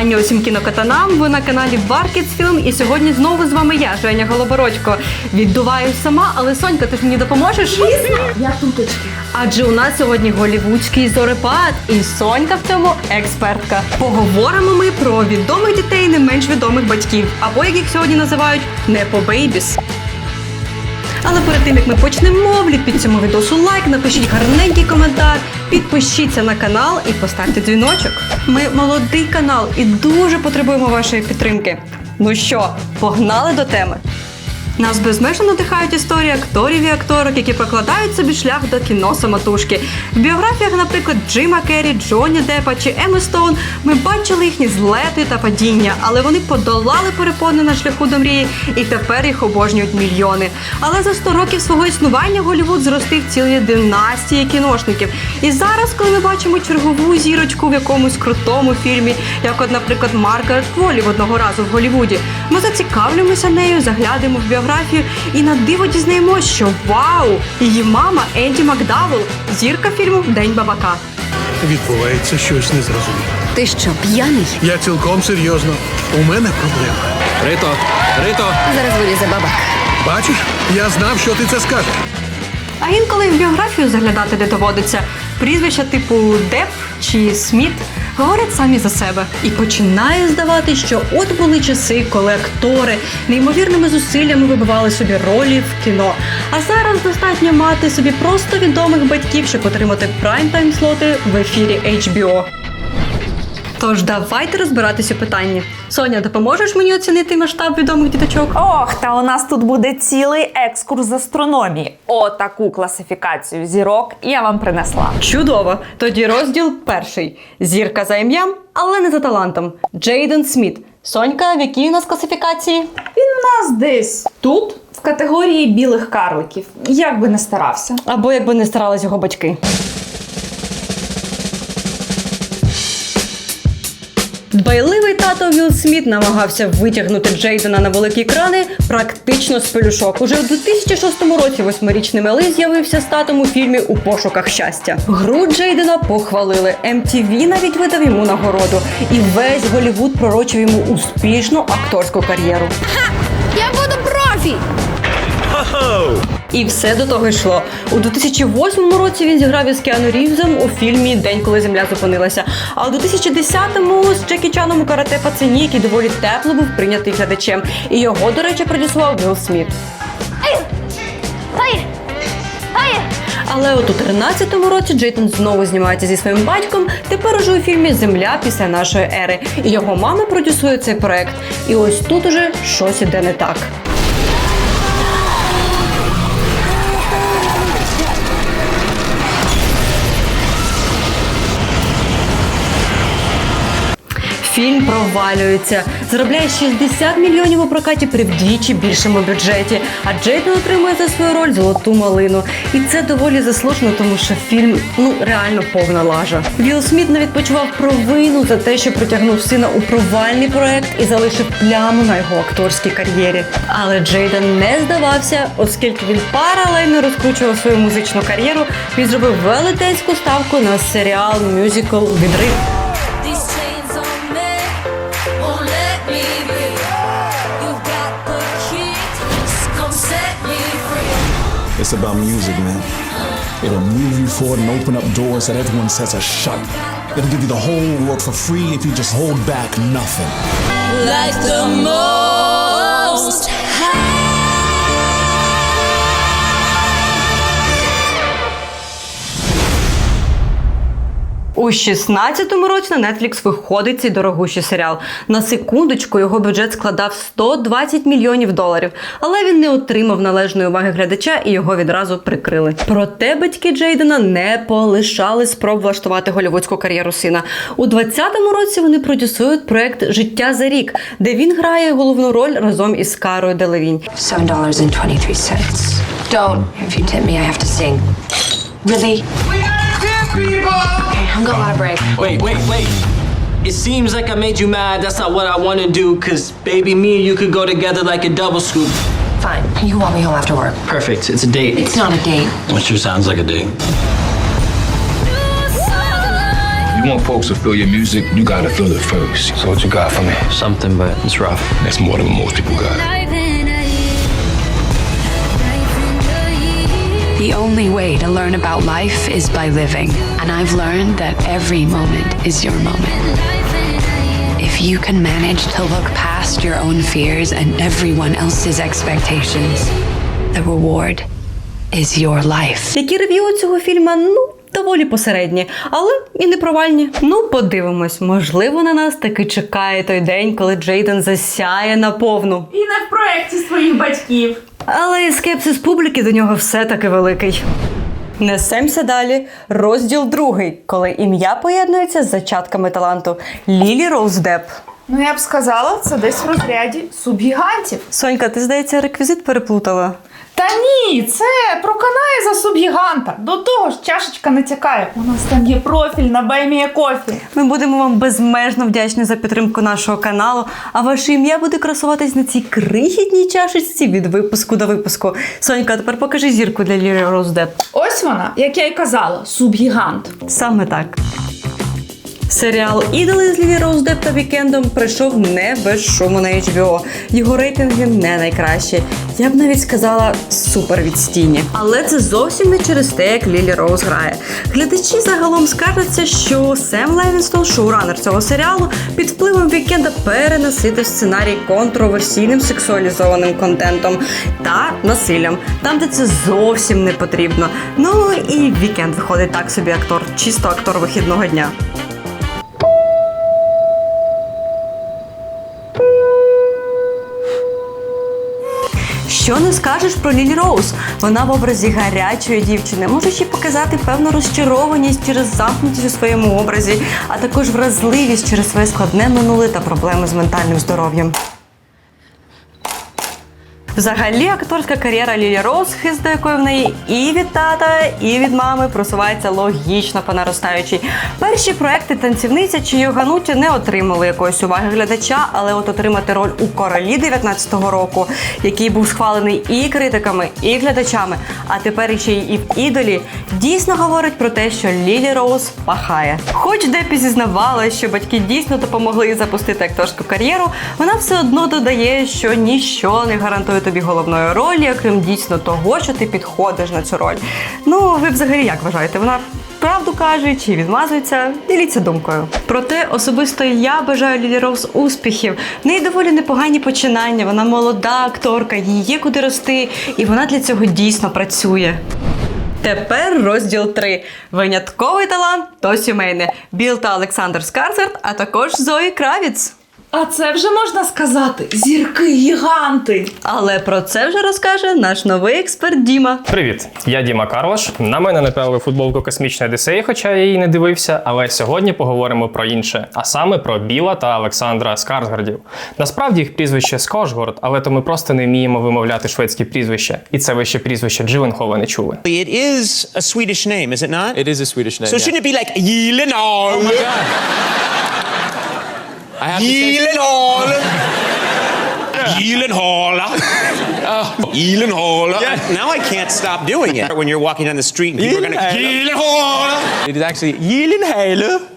Вітання усім кінокатанам. Ви на каналі Варкіц Філм. І сьогодні знову з вами я, Женя Голобородько. Віддуваюсь сама, але Сонька, ти ж мені допоможеш? Я тут. Адже у нас сьогодні голівудський зорепад, і Сонька в цьому експертка. Поговоримо ми про відомих дітей не менш відомих батьків, або як їх сьогодні називають непобейбіс. Але перед тим як ми почнемо, вліпіть цьому відосу лайк, напишіть гарненький коментар, підпишіться на канал і поставте дзвіночок. Ми молодий канал і дуже потребуємо вашої підтримки. Ну що, погнали до теми? Нас безмежно надихають історії акторів і акторок, які прокладають собі шлях до кіно самотужки. В біографіях, наприклад, Джима Керрі, Джонні Деппа чи Еми Стоун, ми бачили їхні злети та падіння, але вони подолали перепони на шляху до мрії, і тепер їх обожнюють мільйони. Але за 100 років свого існування Голлівуд зростив цілі династії кіношників. І зараз, коли ми бачимо чергову зірочку в якомусь крутому фільмі, як, от, наприклад, Маргарет Кволі в одного разу в Голлівуді, ми зацікавлюємося нею, заглянемо в біографію і на диво дізнаємося, що вау! Її мама Енді Макдавел, зірка фільму День бабака. Відбувається щось незрозуміле. Ти що, п'яний? Я цілком серйозно. У мене проблема. Рито, Рито, Зараз вилізе бабак. Бачиш, я знав, що ти це скажеш. А інколи в біографію заглядати не доводиться. Прізвища типу Деп чи Сміт говорять самі за себе. І починає здавати, що от були часи, коли актори неймовірними зусиллями вибивали собі ролі в кіно. А зараз достатньо мати собі просто відомих батьків, щоб отримати прайм-тайм слоти в ефірі HBO. Тож давайте розбиратися у питанні. Соня, допоможеш мені оцінити масштаб відомих діточок? Ох, та у нас тут буде цілий екскурс з астрономії. Отаку класифікацію зірок я вам принесла. Чудово! Тоді розділ перший. Зірка за ім'ям, але не за талантом. Джейден Сміт. Сонька, в якій у нас класифікації? Він у нас десь тут, в категорії білих карликів. Як би не старався. Або якби не старались його батьки. Дбайливий тато Вілл Сміт намагався витягнути Джейдена на великі екрани практично з пелюшок. Уже у 2006 році восьмирічний Мели з'явився з татом у фільмі У пошуках щастя. Гру Джейдена похвалили. MTV навіть видав йому нагороду. І весь Голівуд пророчив йому успішну акторську кар'єру. Я буду профі! І все до того йшло. У 2008 році він зіграв із Кіану Рівзом у фільмі День, коли земля зупинилася. А у 2010-му з Джекі Чаном у карате пацані, який доволі тепло був прийнятий глядачем. І його, до речі, продюсував Вілл Сміт. Але от у 13-му році Джейтон знову знімається зі своїм батьком. Тепер уже у фільмі Земля після нашої ери. І його мама продюсує цей проект. І ось тут уже щось іде не так. Фільм провалюється, заробляє 60 мільйонів у прокаті при вдвічі більшому бюджеті. А Джейден отримує за свою роль золоту малину. І це доволі заслужено, тому що фільм ну реально повна лажа. Вілл Сміт навіть почував провину за те, що притягнув сина у провальний проект і залишив пляму на його акторській кар'єрі. Але Джейден не здавався, оскільки він паралельно розкручував свою музичну кар'єру. Він зробив велетенську ставку на серіал мюзикл Відрив. It's about music, man. It'll move you forward and open up doors that everyone says are shut. It'll give you the whole world for free if you just hold back nothing. Like the most У 16-му році на Netflix виходить цей дорогущий серіал. На секундочку його бюджет складав 120 мільйонів доларів, але він не отримав належної уваги глядача і його відразу прикрили. Проте батьки Джейдена не полишали спроб влаштувати голівудську кар'єру сина. У 20-му році вони продюсують проект Життя за рік, де він грає головну роль разом із Карою Делевінь. Seven dollars and twenty-three cents. Don't. If you tip me, I have to sing. Really? Okay, I'm gonna want a break. Wait, wait, wait. It seems like I made you mad. That's not what I want to do. Cause baby, me and you could go together like a double scoop. Fine. You want me home after work. Perfect. It's a date. It's not a date. What sure sounds like a date. You want folks to feel your music, you gotta feel it first. So what you got for me? Something, but it's rough. That's more than most people got. The only way to learn about life is by living. And I've learned that every moment is your moment. If you can manage to look past your own fears and everyone else's expectations, the reward is your life. Які рев'ю цього фільму, ну, доволі посередні, але і не провальні. Ну, подивимось, можливо, на нас таки чекає той день, коли Джейден засяє наповну. І не в проєкті своїх батьків. Але і скепсис публіки до нього все-таки великий. Несемося далі. Розділ другий, коли ім'я поєднується з зачатками таланту. Лілі Роуз Депп. Ну я б сказала, це десь в розряді субгігантів. Сонька, ти здається, реквізит переплутала. Та ні, це про канає за субгіганта. До того ж, чашечка натякає. У нас там є профіль на Баймія Кофі. Ми будемо вам безмежно вдячні за підтримку нашого каналу. А ваше ім'я буде красуватись на цій крихітній чашечці від випуску до випуску. Сонька, тепер покажи зірку для Лілі Роуз Депп. Ось вона, як я й казала, субгігант. Саме так. Серіал Ідоли з Лілі Роуз Депп та Вікендом прийшов не без шуму на HBO. Його рейтинги не найкращі. Я б навіть сказала супер відстійні. Але це зовсім не через те, як Лілі Роуз грає. Глядачі загалом скаржаться, що Сем Левінстон, шоуранер цього серіалу, під впливом вікенда перенаситив сценарій контроверсійним сексуалізованим контентом та насиллям, там, де це зовсім не потрібно. Ну і вікенд виходить так собі актор, чисто актор вихідного дня. Що не скажеш про Лілі Роуз? Вона в образі гарячої дівчини може ще показати певну розчарованість через замкнутість у своєму образі, а також вразливість через своє складне минуле та проблеми з ментальним здоров'ям. Взагалі, акторська кар'єра Лілі Роуз, хист до якої в неї і від тата, і від мами просувається логічно по наростаючій. Перші проекти танцівниця чи Йогануті не отримали якоїсь уваги глядача, але от отримати роль у королі 19-го року, який був схвалений і критиками, і глядачами, а тепер ще й в ідолі, дійсно говорить про те, що Лілі Роуз пахає. Хоч Депі зізнавала, що батьки дійсно допомогли запустити акторську кар'єру, вона все одно додає, що ніщо не гарантує тобі головної ролі, окрім дійсно того, що ти підходиш на цю роль. Ну, ви взагалі як вважаєте? Вона правду каже чи відмазується? Діліться думкою. Проте особисто я бажаю Лілі Роуз успіхів. В неї доволі непогані починання. Вона молода акторка, їй є куди рости, і вона для цього дійсно працює. Тепер розділ 3. Винятковий талант то сімейне. Біл та Олександр Скарсгард, а також Зої Кравіц. А це вже можна сказати зірки гіганти. Але про це вже розкаже наш новий експерт Діма. Привіт, я Діма Карлош. На мене напялили футболку Космічної Одіссеї, хоча я її не дивився. Але сьогодні поговоримо про інше, а саме про Біла та Олександра Скарсгардів. Насправді їх прізвище Скошгорд, але то ми просто не вміємо вимовляти шведські прізвища. І це ви ще прізвище Джиленхола не чули. It is a Swedish name, is it not? It is a Swedish name. so shouldn't it be like Gyllenhaal? Oh my god. I have to say, Gyllenhaal! Gyllenhaal! Gyllenhaal! Now I can't stop doing it. When you're walking down the street and people are gonna Gyllenhaal! it is actually Gyllenhaal.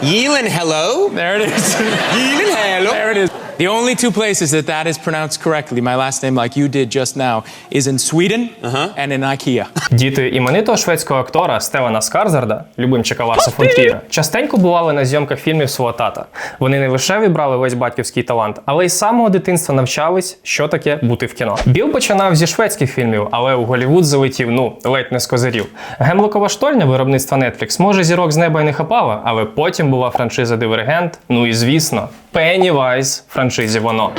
Gyllenhaal! There it is. Gyllenhaal! there it is. The only two places that that is pronounced correctly, my last name, like you did just now, is in Sweden and in IKEA. Діти іменитого шведського актора Стевана Скарзарда, любимчика Ларса фон Тріра, частенько бували на зйомках фільмів свого тата. Вони не лише вібрали весь батьківський талант, але й з самого дитинства навчались, що таке бути в кіно. Біл починав зі шведських фільмів, але у Голівуд залетів, ну ледь не з козирів. Гемлокова штольня виробництва Netflix, може зірок з неба й не хапала, але потім була франшиза Дивергент. Ну і звісно, Пеннівайз в франшизі воно.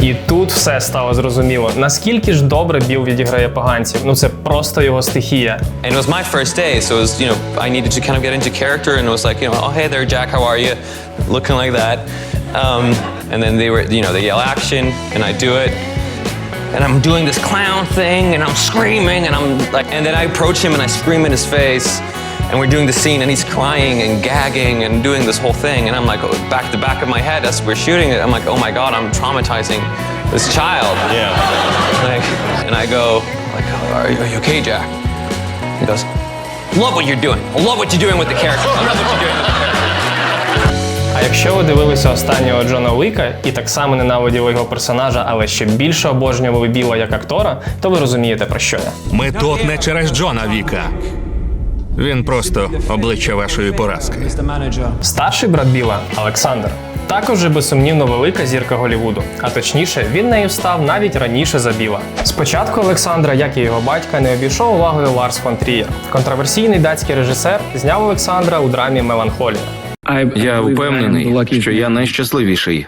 І тут все стало зрозуміло. Наскільки ж добре Біл відіграє поганців? Ну це просто його стихія. And it was my first day, so it was, you know, I needed to kind of get into character, and it was like, you know, oh, hey there, Jack, how are you? Looking like that. Um, and then they were, you know, they yell action, and I do it. And I'm doing this clown thing, and I'm screaming, and I'm like, and then I approach him and I scream in his face, and we're doing the scene, and he's crying and gagging and doing this whole thing, and I'm like, oh, back the back of my head as we're shooting it, I'm like, oh my god, I'm traumatizing this child. Yeah. Like, and I go, like, are you, are you okay, Jack? He goes, love what you're doing. I love what you're doing with the character. I love what you're doing with the character. А якщо ви дивилися останнього Джона Уіка і так само ненавиділи його персонажа, але ще більше обожнювали Біла як актора, то ви розумієте про що я. Ми тут не через Джона Віка. Він просто обличчя вашої поразки. Старший брат Біла Олександр. Також же безсумнівно велика зірка Голівуду, а точніше, він нею став навіть раніше за Біла. Спочатку Олександра, як і його батька, не обійшов увагою Ларс фон Трієр. Контроверсійний датський режисер зняв Олександра у драмі Меланхолія. Я впевнений, що я найщасливіший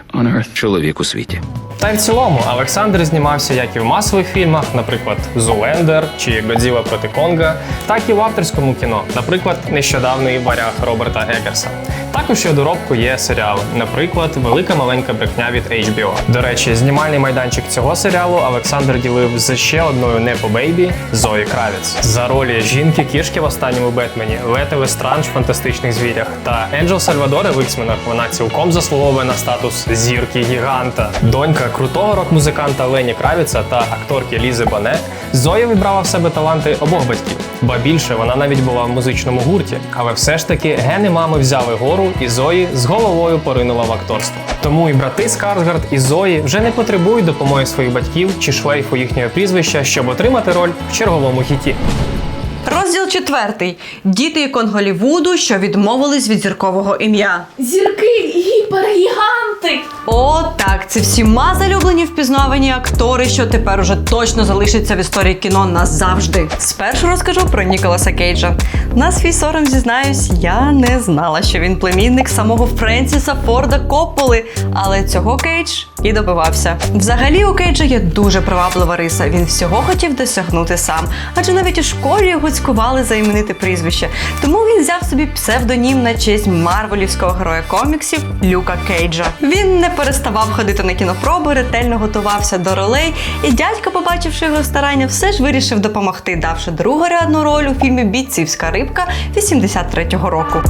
чоловік у світі. Та й в цілому Олександр знімався як і в масових фільмах, наприклад, Зулендер чи Годзіла проти Конга, так і в авторському кіно, наприклад, нещодавний варяг Роберта Еггерса. Також і доробку є серіали, наприклад, Велика маленька брехня від HBO. До речі, знімальний майданчик цього серіалу Олександр ділив з ще одною не по бейбі Зої Кравіц. За ролі жінки кішки в останньому Бетмені, Лети Лестранж в фантастичних звірях та Енджел Сальвадоре в Іксменах вона цілком заслуговує на статус зірки гіганта. Донька крутого рок-музиканта Лені Кравіца та акторки Лізи Бане, Зоя вибрала в себе таланти обох батьків. Ба більше вона навіть була в музичному гурті, але все ж таки гени мами взяли гору, і Зої з головою поринула в акторство. Тому і брати Скарсгард, і Зої вже не потребують допомоги своїх батьків чи шлейфу їхнього прізвища, щоб отримати роль в черговому хіті. Розділ четвертий. Діти ікон Голівуду, що відмовились від зіркового ім'я. Зірки гіпергіганти. О, так, це всіма залюблені впізнавані актори, що тепер уже точно залишаться в історії кіно назавжди. Спершу розкажу про Ніколаса Кейджа. На свій сором зізнаюсь, я не знала, що він племінник самого Френсіса Форда Копполи, але цього Кейдж і добивався. Взагалі у Кейджа є дуже приваблива риса. Він всього хотів досягнути сам, адже навіть у школі його цькували за імените прізвище. Тому він взяв собі псевдонім на честь марвелівського героя коміксів Люка Кейджа. Він не переставав ходити на кінопроби, ретельно готувався до ролей, і дядько, побачивши його старання, все ж вирішив допомогти, давши другорядну роль у фільмі Бійцівська рибка 83-го року.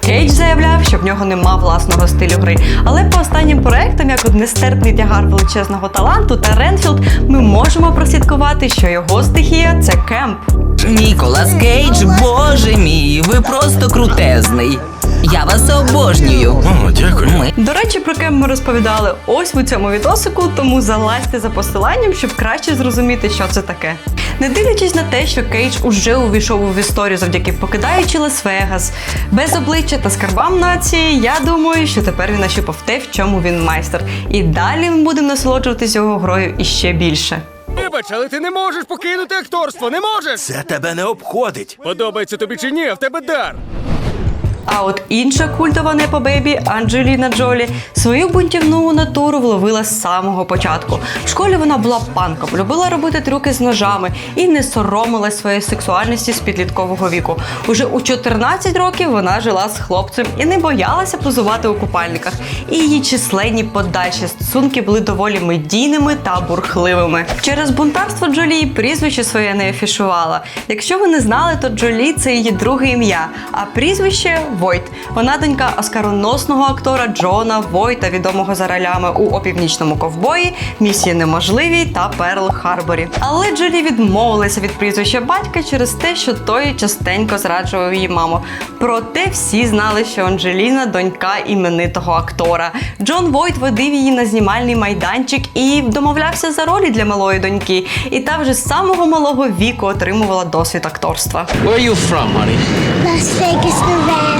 Кейдж заявляв, що в нього нема власного стилю гри. Але по останнім проектам, як от нестерпний тягар величезного таланту та Ренфілд, ми можемо прослідкувати, що його стихія це кемп. Ніколас Кейдж, боже мій, ви просто крутезний. Я вас обожнюю. О, дякую. Ми До речі, про кемп ми розповідали ось у цьому відосику, тому залазьте за посиланням, щоб краще зрозуміти, що це таке. Не дивлячись на те, що Кейдж уже увійшов у історію завдяки покидаючи Лас-Вегас, без обличчя та скарбам нації, я думаю, що тепер він нащупав те, в чому він майстер. І далі ми будемо насолоджуватись його грою іще більше. Вибач, але ти не можеш покинути акторство, не можеш! Це тебе не обходить. Подобається тобі чи ні, а в тебе дар. А от інша культова непо бейбі Анджеліна Джолі свою бунтівну натуру вловила з самого початку. В школі вона була панком, любила робити трюки з ножами і не соромилась своєї сексуальності з підліткового віку. Уже у 14 років вона жила з хлопцем і не боялася позувати у купальниках. І її численні подальші стосунки були доволі медійними та бурхливими. Через бунтарство Джолі прізвище своє не афішувала. Якщо ви не знали, то Джолі це її друге ім'я, а прізвище Войт. Вона донька оскароносного актора Джона Войта, відомого за ролями у опівнічному ковбої, місії неможливій та Перл Харборі. Але Джолі відмовилася від прізвища батька через те, що той частенько зраджував її маму. Проте всі знали, що Анджеліна донька іменитого актора. Джон Войт водив її на знімальний майданчик і домовлявся за ролі для малої доньки. І та вже з самого малого віку отримувала досвід акторства. Where are you from, honey? Las Vegas, Nevada.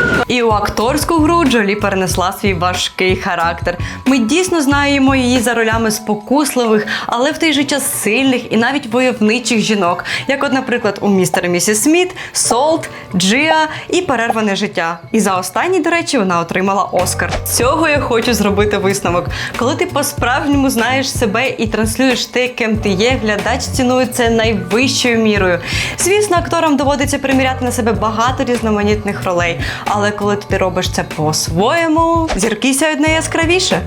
І у акторську гру Джолі перенесла свій важкий характер. Ми дійсно знаємо її за ролями спокусливих, але в той же час сильних і навіть войовничих жінок, як, от, наприклад, у містер місіс Сміт, Солт, Джиа і перерване життя. І за останній, до речі, вона отримала Оскар. Цього я хочу зробити висновок. Коли ти по-справжньому знаєш себе і транслюєш те, ким ти є, глядач цінує це найвищою мірою. Звісно, акторам доводиться приміряти на себе багато різноманітних ролей, але коли ти робиш це по-своєму, зірки сяють найяскравіше.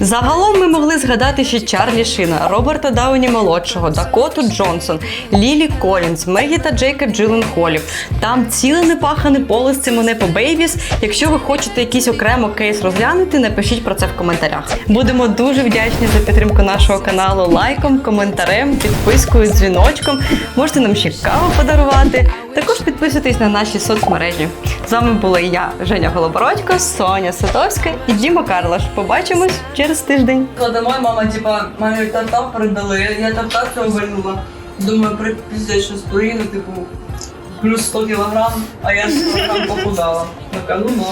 Загалом ми могли згадати ще Чарлі Шина, Роберта Дауні молодшого, Дакоту Джонсон, Лілі Колінз, Мегі та Джейка Джилленхолів. Там ціле непахане поле з цими Непо Бейбіс. Якщо ви хочете якийсь окремо кейс розглянути, напишіть про це в коментарях. Будемо дуже вдячні за підтримку нашого каналу лайком, коментарем, підпискою, дзвіночком. Можете нам ще каву подарувати. Також підписуйтесь на наші соцмережі. З вами була я, Женя Голобородько, Соня Сатовська і Діма Карлаш. Побачимось через тиждень. Домой мама, типа, мамі тарта передали, я тарта цього вальнула. Думаю, при піздець, що споріну, типу, плюс 100 кілограм, а я 100 кілограм похудала. Така, ну, ну.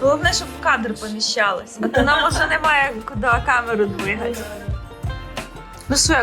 Головне, щоб в кадр поміщалось, а то нам уже немає куди камеру двигати. Ну що, як